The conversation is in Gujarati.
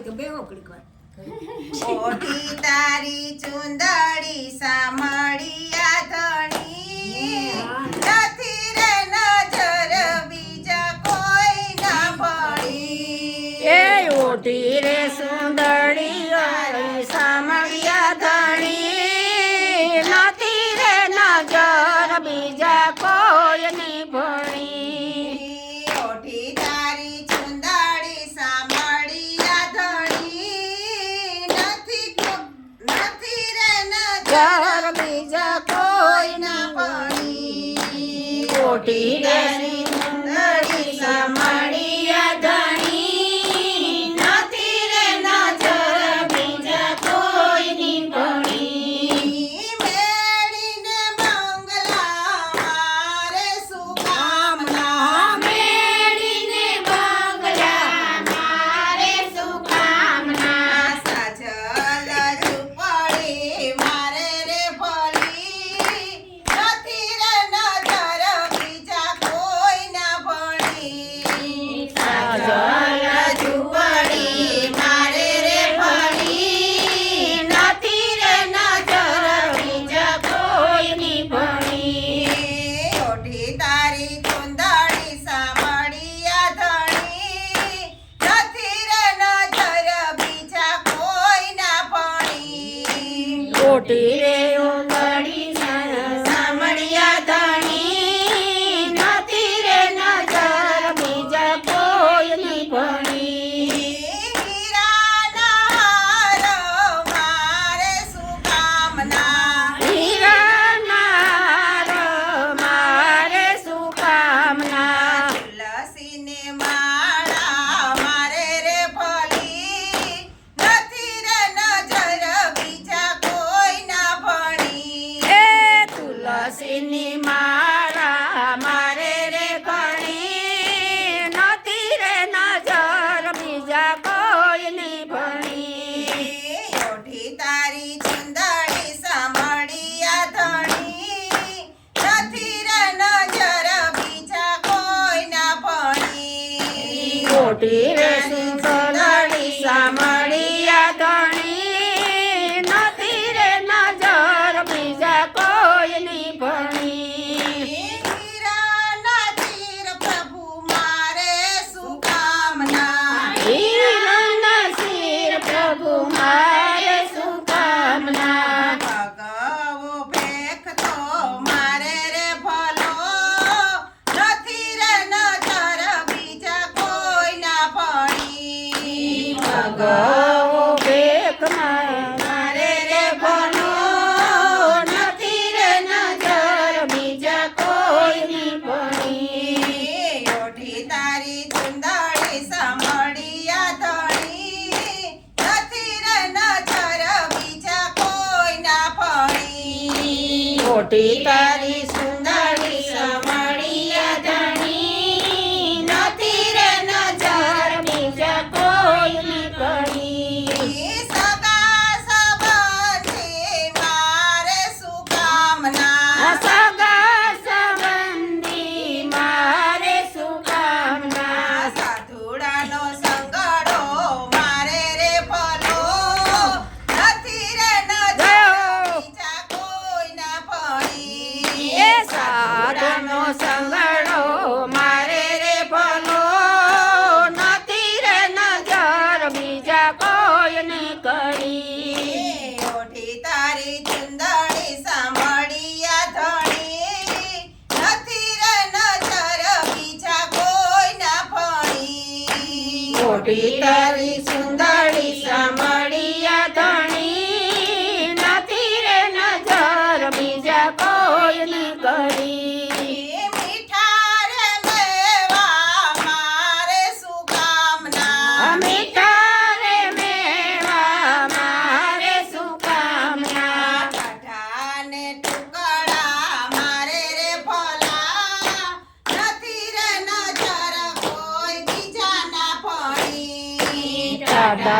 આવી બેહો ઘડીક વાર. ઓઢી તારી ચુંદડી સામળી આધણી યાર બીજા કોઈ ના પડી કોટી ડરી போட்டிலே कोटीतरी Peter obrigada.